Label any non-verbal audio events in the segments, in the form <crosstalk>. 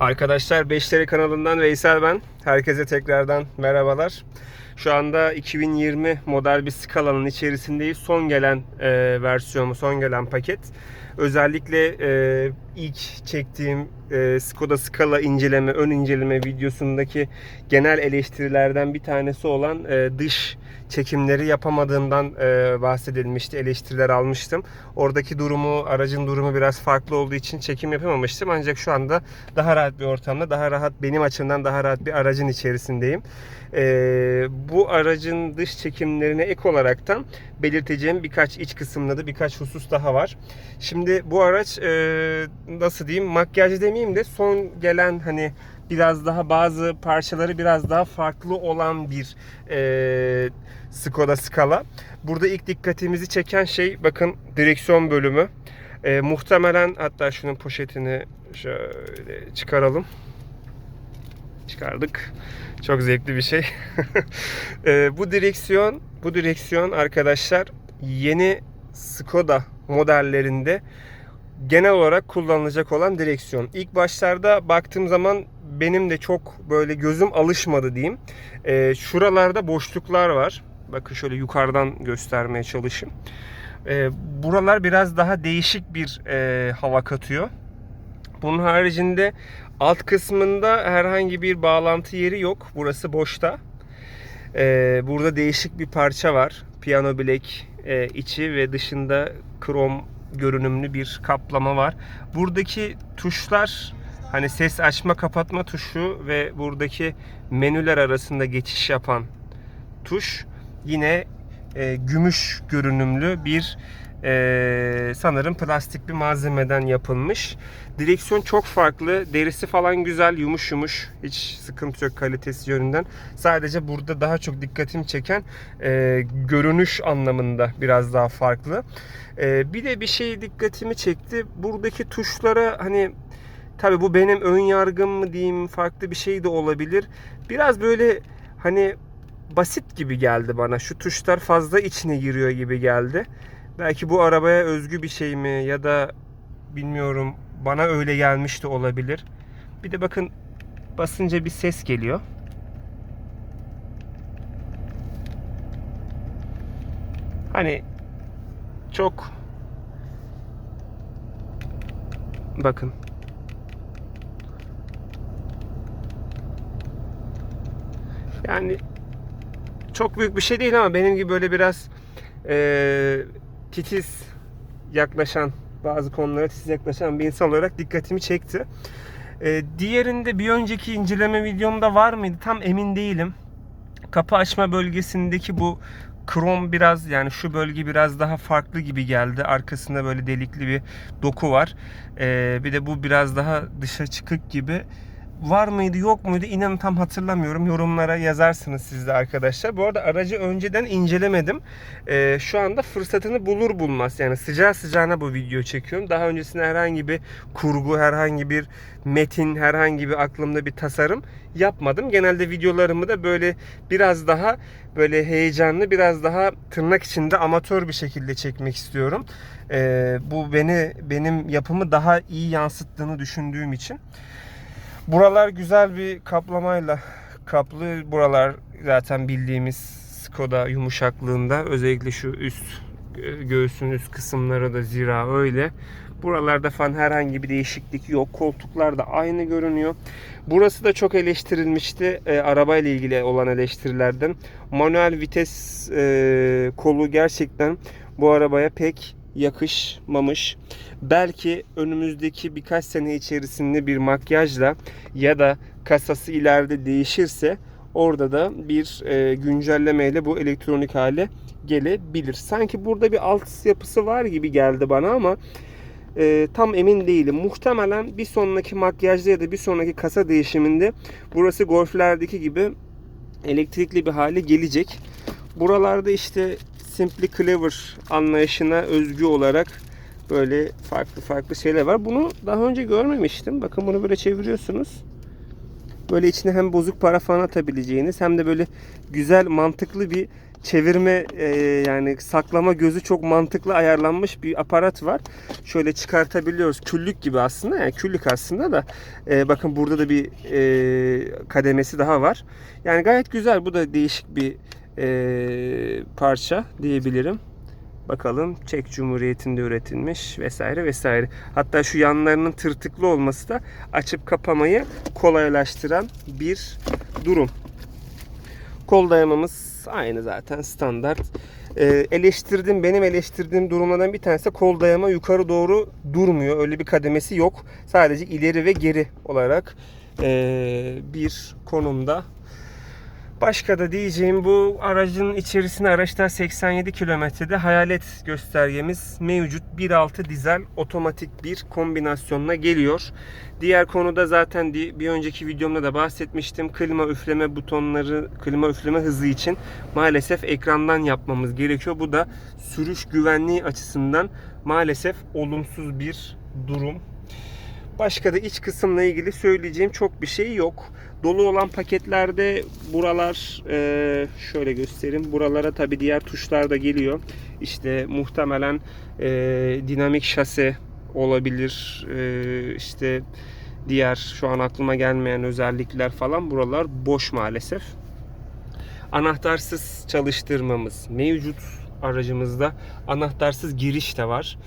Arkadaşlar Beşleri kanalından Veysel ben. Herkese tekrardan merhabalar. Şu anda 2020 model bir skalanın içerisindeyiz. Son gelen e, versiyonu, son gelen paket. Özellikle e, ilk çektiğim e, Skoda Scala inceleme, ön inceleme videosundaki genel eleştirilerden bir tanesi olan e, dış çekimleri yapamadığımdan e, bahsedilmişti. Eleştiriler almıştım. Oradaki durumu, aracın durumu biraz farklı olduğu için çekim yapamamıştım. Ancak şu anda daha rahat bir ortamda, daha rahat benim açımdan daha rahat bir aracın içerisindeyim. E, bu aracın dış çekimlerine ek olaraktan belirteceğim birkaç iç kısımda da birkaç husus daha var. Şimdi bu araç e, nasıl diyeyim makyaj demeyeyim de son gelen hani biraz daha bazı parçaları biraz daha farklı olan bir e, Skoda Scala. Burada ilk dikkatimizi çeken şey bakın direksiyon bölümü. E, muhtemelen hatta şunun poşetini şöyle çıkaralım. Çıkardık. Çok zevkli bir şey. <laughs> e, bu direksiyon, bu direksiyon arkadaşlar yeni Skoda modellerinde genel olarak kullanılacak olan direksiyon. İlk başlarda baktığım zaman benim de çok böyle gözüm alışmadı diyeyim. E, şuralarda boşluklar var. Bakın şöyle yukarıdan göstermeye çalışayım. E, buralar biraz daha değişik bir e, hava katıyor. Bunun haricinde alt kısmında herhangi bir bağlantı yeri yok. Burası boşta. E, burada değişik bir parça var. Piyano bilek e, içi ve dışında krom görünümlü bir kaplama var. Buradaki tuşlar hani ses açma kapatma tuşu ve buradaki menüler arasında geçiş yapan tuş yine e, gümüş görünümlü bir e, sanırım plastik bir malzemeden yapılmış. Direksiyon çok farklı. Derisi falan güzel, yumuş yumuş. Hiç sıkıntı yok kalitesi yönünden. Sadece burada daha çok dikkatimi çeken e, görünüş anlamında biraz daha farklı. E, bir de bir şey dikkatimi çekti. Buradaki tuşlara hani tabi bu benim ön yargım mı diyeyim farklı bir şey de olabilir. Biraz böyle hani basit gibi geldi bana. Şu tuşlar fazla içine giriyor gibi geldi. Belki bu arabaya özgü bir şey mi ya da bilmiyorum bana öyle gelmiş de olabilir. Bir de bakın basınca bir ses geliyor. Hani çok bakın yani çok büyük bir şey değil ama benim gibi böyle biraz e, titiz yaklaşan bazı konulara titiz yaklaşan bir insan olarak dikkatimi çekti. E, diğerinde bir önceki inceleme videomda var mıydı tam emin değilim. Kapı açma bölgesindeki bu krom biraz yani şu bölge biraz daha farklı gibi geldi. Arkasında böyle delikli bir doku var. E, bir de bu biraz daha dışa çıkık gibi var mıydı yok muydu inanın tam hatırlamıyorum. Yorumlara yazarsınız siz de arkadaşlar. Bu arada aracı önceden incelemedim. Ee, şu anda fırsatını bulur bulmaz yani sıcağı sıcağına bu video çekiyorum. Daha öncesinde herhangi bir kurgu, herhangi bir metin, herhangi bir aklımda bir tasarım yapmadım. Genelde videolarımı da böyle biraz daha böyle heyecanlı, biraz daha tırnak içinde amatör bir şekilde çekmek istiyorum. Ee, bu beni benim yapımı daha iyi yansıttığını düşündüğüm için. Buralar güzel bir kaplamayla kaplı. Buralar zaten bildiğimiz Skoda yumuşaklığında. Özellikle şu üst göğsün üst kısımları da zira öyle. Buralarda falan herhangi bir değişiklik yok. Koltuklar da aynı görünüyor. Burası da çok eleştirilmişti. E, arabayla ilgili olan eleştirilerden. Manuel vites e, kolu gerçekten bu arabaya pek yakışmamış. Belki önümüzdeki birkaç sene içerisinde bir makyajla ya da kasası ileride değişirse orada da bir e, güncellemeyle bu elektronik hale gelebilir. Sanki burada bir alt yapısı var gibi geldi bana ama e, tam emin değilim. Muhtemelen bir sonraki makyajda ya da bir sonraki kasa değişiminde burası golflerdeki gibi elektrikli bir hale gelecek. Buralarda işte Simply Clever anlayışına özgü olarak böyle farklı farklı şeyler var. Bunu daha önce görmemiştim. Bakın bunu böyle çeviriyorsunuz. Böyle içine hem bozuk para falan atabileceğiniz hem de böyle güzel mantıklı bir çevirme e, yani saklama gözü çok mantıklı ayarlanmış bir aparat var. Şöyle çıkartabiliyoruz. Küllük gibi aslında yani küllük aslında da e, bakın burada da bir e, kademesi daha var. Yani gayet güzel. Bu da değişik bir e, parça diyebilirim. Bakalım Çek Cumhuriyeti'nde üretilmiş vesaire vesaire. Hatta şu yanlarının tırtıklı olması da açıp kapamayı kolaylaştıran bir durum. Kol dayamamız aynı zaten standart. Ee, eleştirdiğim, benim eleştirdiğim durumlardan bir tanesi kol dayama yukarı doğru durmuyor. Öyle bir kademesi yok. Sadece ileri ve geri olarak ee, bir konumda. Başka da diyeceğim bu aracın içerisinde araçta 87 kilometrede hayalet göstergemiz mevcut 1.6 dizel otomatik bir kombinasyonla geliyor. Diğer konuda zaten bir önceki videomda da bahsetmiştim. Klima üfleme butonları, klima üfleme hızı için maalesef ekrandan yapmamız gerekiyor. Bu da sürüş güvenliği açısından maalesef olumsuz bir durum. Başka da iç kısımla ilgili söyleyeceğim çok bir şey yok. Dolu olan paketlerde buralar e, şöyle göstereyim. Buralara tabi diğer tuşlar da geliyor. İşte muhtemelen e, dinamik şase olabilir. E, işte diğer şu an aklıma gelmeyen özellikler falan buralar boş maalesef. Anahtarsız çalıştırmamız mevcut aracımızda. Anahtarsız giriş de var.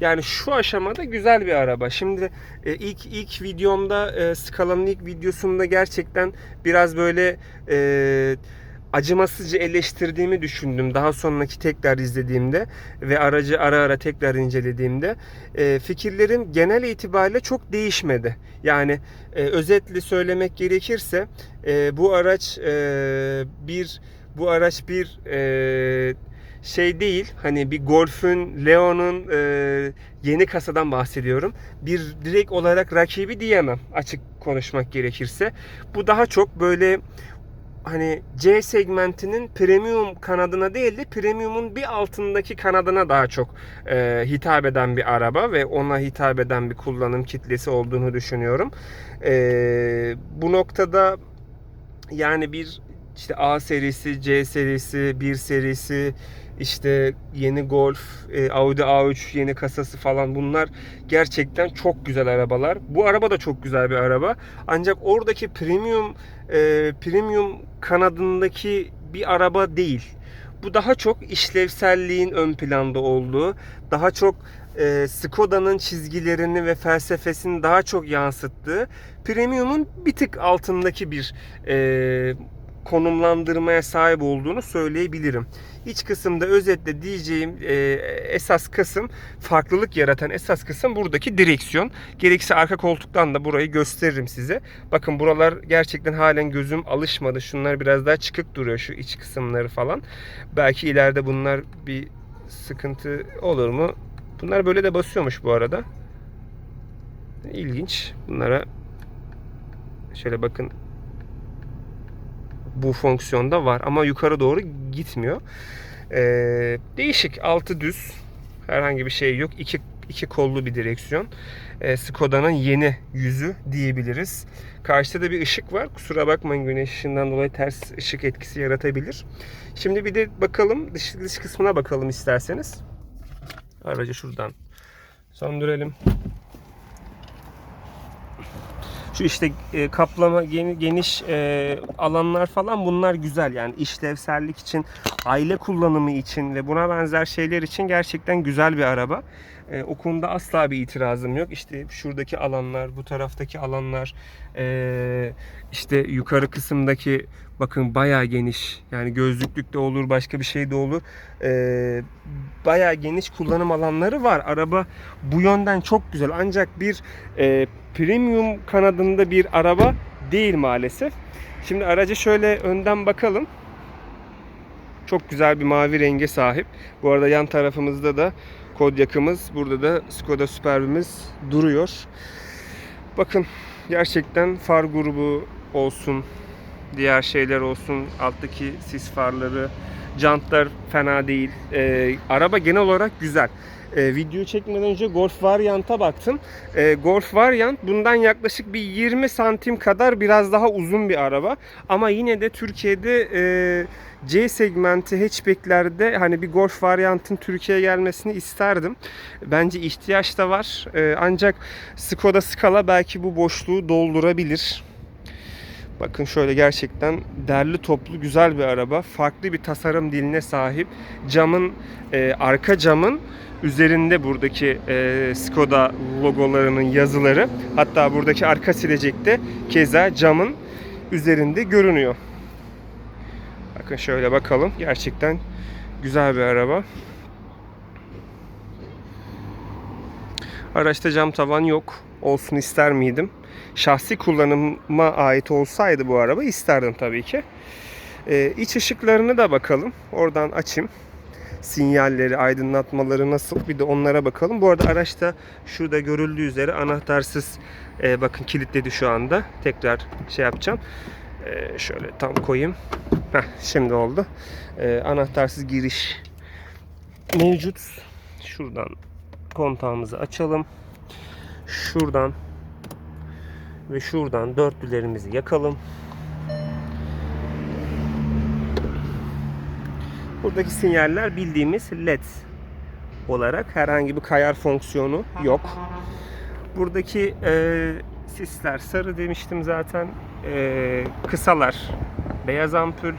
Yani şu aşamada güzel bir araba. Şimdi e, ilk ilk videomda e, Scala'nın ilk videosunda gerçekten biraz böyle e, acımasızca eleştirdiğimi düşündüm. Daha sonraki tekrar izlediğimde ve aracı ara ara tekrar incelediğimde e, fikirlerim genel itibariyle çok değişmedi. Yani e, özetle söylemek gerekirse e, bu araç e, bir bu araç bir e, şey değil hani bir Golf'ün Leon'un e, yeni kasadan bahsediyorum. Bir direkt olarak rakibi diyemem açık konuşmak gerekirse. Bu daha çok böyle hani C segmentinin premium kanadına değil de premiumun bir altındaki kanadına daha çok e, hitap eden bir araba ve ona hitap eden bir kullanım kitlesi olduğunu düşünüyorum. E, bu noktada yani bir işte A serisi, C serisi, 1 serisi, işte yeni Golf, e, Audi A3 yeni kasası falan bunlar gerçekten çok güzel arabalar. Bu araba da çok güzel bir araba. Ancak oradaki premium e, premium kanadındaki bir araba değil. Bu daha çok işlevselliğin ön planda olduğu, daha çok e, Skoda'nın çizgilerini ve felsefesini daha çok yansıttığı, premium'un bir tık altındaki bir konumlandırmaya sahip olduğunu söyleyebilirim. İç kısımda özetle diyeceğim e, esas kısım farklılık yaratan esas kısım buradaki direksiyon. Gerekse arka koltuktan da burayı gösteririm size. Bakın buralar gerçekten halen gözüm alışmadı. Şunlar biraz daha çıkık duruyor şu iç kısımları falan. Belki ileride bunlar bir sıkıntı olur mu? Bunlar böyle de basıyormuş bu arada. İlginç. Bunlara şöyle bakın bu fonksiyonda var ama yukarı doğru gitmiyor. Ee, değişik altı düz herhangi bir şey yok. İki, iki kollu bir direksiyon. Ee, Skoda'nın yeni yüzü diyebiliriz. Karşıda da bir ışık var. Kusura bakmayın güneş ışığından dolayı ters ışık etkisi yaratabilir. Şimdi bir de bakalım dış, dış kısmına bakalım isterseniz. Aracı şuradan söndürelim. Şu işte e, kaplama geni- geniş e, alanlar falan bunlar güzel yani işlevsellik için aile kullanımı için ve buna benzer şeyler için gerçekten güzel bir araba. E, o konuda asla bir itirazım yok. İşte şuradaki alanlar, bu taraftaki alanlar, e, işte yukarı kısımdaki bakın bayağı geniş. Yani gözlüklük de olur, başka bir şey de olur. E, bayağı geniş kullanım alanları var. Araba bu yönden çok güzel. Ancak bir e, premium kanadında bir araba değil maalesef. Şimdi araca şöyle önden bakalım. Çok güzel bir mavi renge sahip. Bu arada yan tarafımızda da Kodiaq'ımız, burada da Skoda Superb'imiz duruyor. Bakın gerçekten far grubu olsun, diğer şeyler olsun, alttaki sis farları, jantlar fena değil. Ee, araba genel olarak güzel. E, video çekmeden önce Golf Variant'a baktım. E, Golf Variant bundan yaklaşık bir 20 santim kadar biraz daha uzun bir araba. Ama yine de Türkiye'de e, C segmenti hatchbacklerde hani bir Golf Variant'ın Türkiye'ye gelmesini isterdim. Bence ihtiyaç da var. E, ancak Skoda Scala belki bu boşluğu doldurabilir. Bakın şöyle gerçekten derli toplu güzel bir araba. Farklı bir tasarım diline sahip. Camın e, arka camın üzerinde buradaki e, Skoda logolarının yazıları. Hatta buradaki arka silecekte keza camın üzerinde görünüyor. Bakın şöyle bakalım. Gerçekten güzel bir araba. Araçta cam tavan yok. Olsun ister miydim? Şahsi kullanıma ait olsaydı bu araba isterdim tabii ki. Ee, iç ışıklarını da bakalım. Oradan açayım. Sinyalleri, aydınlatmaları nasıl? Bir de onlara bakalım. Bu arada araçta şurada görüldüğü üzere anahtarsız e, bakın kilitledi şu anda. Tekrar şey yapacağım. E, şöyle tam koyayım. Heh, şimdi oldu. E, anahtarsız giriş mevcut. Şuradan kontağımızı açalım. Şuradan ve şuradan dörtlülerimizi yakalım. Buradaki sinyaller bildiğimiz LED olarak herhangi bir kayar fonksiyonu yok. Buradaki e, sisler sarı demiştim zaten. E, kısalar beyaz ampul.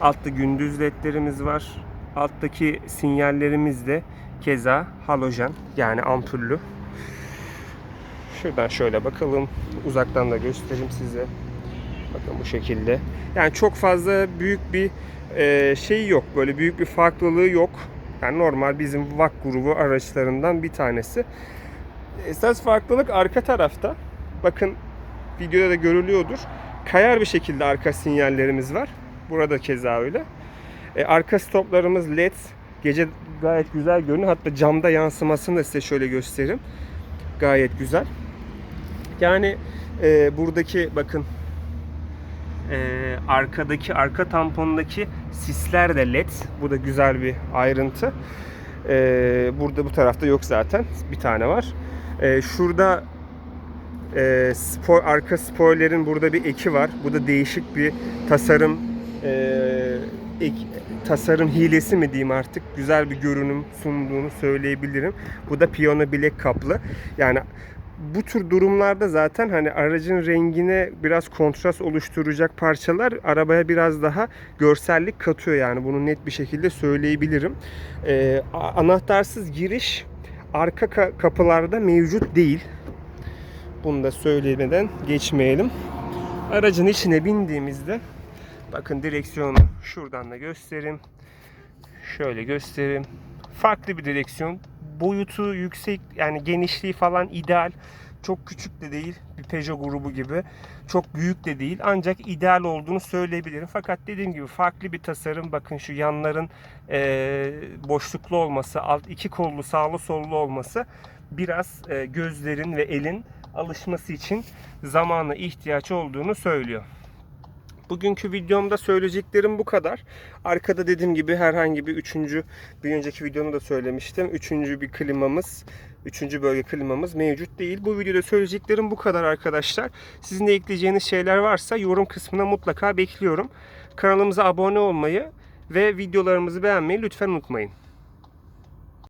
Altta gündüz ledlerimiz var. Alttaki sinyallerimiz de keza halojen yani ampullü. Şuradan şöyle bakalım. Uzaktan da göstereyim size. Bakın bu şekilde. Yani çok fazla büyük bir e, şey yok. Böyle büyük bir farklılığı yok. Yani normal bizim VAK grubu araçlarından bir tanesi. Esas farklılık arka tarafta. Bakın videoda da görülüyordur. Kayar bir şekilde arka sinyallerimiz var. Burada keza öyle. E, arka stoplarımız LED. Gece gayet güzel görünüyor. Hatta camda yansımasını da size şöyle göstereyim. Gayet güzel. Yani e, buradaki bakın e, arkadaki arka tampondaki sisler de led. Bu da güzel bir ayrıntı. E, burada bu tarafta yok zaten. Bir tane var. E, şurada e, spo- arka spoilerin burada bir eki var. Bu da değişik bir tasarım e, ek, tasarım hilesi mi diyeyim artık güzel bir görünüm sunduğunu söyleyebilirim. Bu da piyano bilek kaplı. Yani bu tür durumlarda zaten hani aracın rengine biraz kontrast oluşturacak parçalar arabaya biraz daha görsellik katıyor yani bunu net bir şekilde söyleyebilirim. Ee, anahtarsız giriş arka ka- kapılarda mevcut değil. Bunu da söylemeden geçmeyelim. Aracın içine bindiğimizde bakın direksiyonu şuradan da göstereyim. Şöyle göstereyim. Farklı bir direksiyon. Boyutu yüksek yani genişliği falan ideal. Çok küçük de değil bir Peugeot grubu gibi. Çok büyük de değil. Ancak ideal olduğunu söyleyebilirim. Fakat dediğim gibi farklı bir tasarım. Bakın şu yanların eee, boşluklu olması, alt iki kollu sağlı sollu olması biraz eee, gözlerin ve elin alışması için zamana ihtiyaç olduğunu söylüyor. Bugünkü videomda söyleyeceklerim bu kadar. Arkada dediğim gibi herhangi bir üçüncü, bir önceki videomda da söylemiştim. Üçüncü bir klimamız, üçüncü bölge klimamız mevcut değil. Bu videoda söyleyeceklerim bu kadar arkadaşlar. Sizin de ekleyeceğiniz şeyler varsa yorum kısmına mutlaka bekliyorum. Kanalımıza abone olmayı ve videolarımızı beğenmeyi lütfen unutmayın.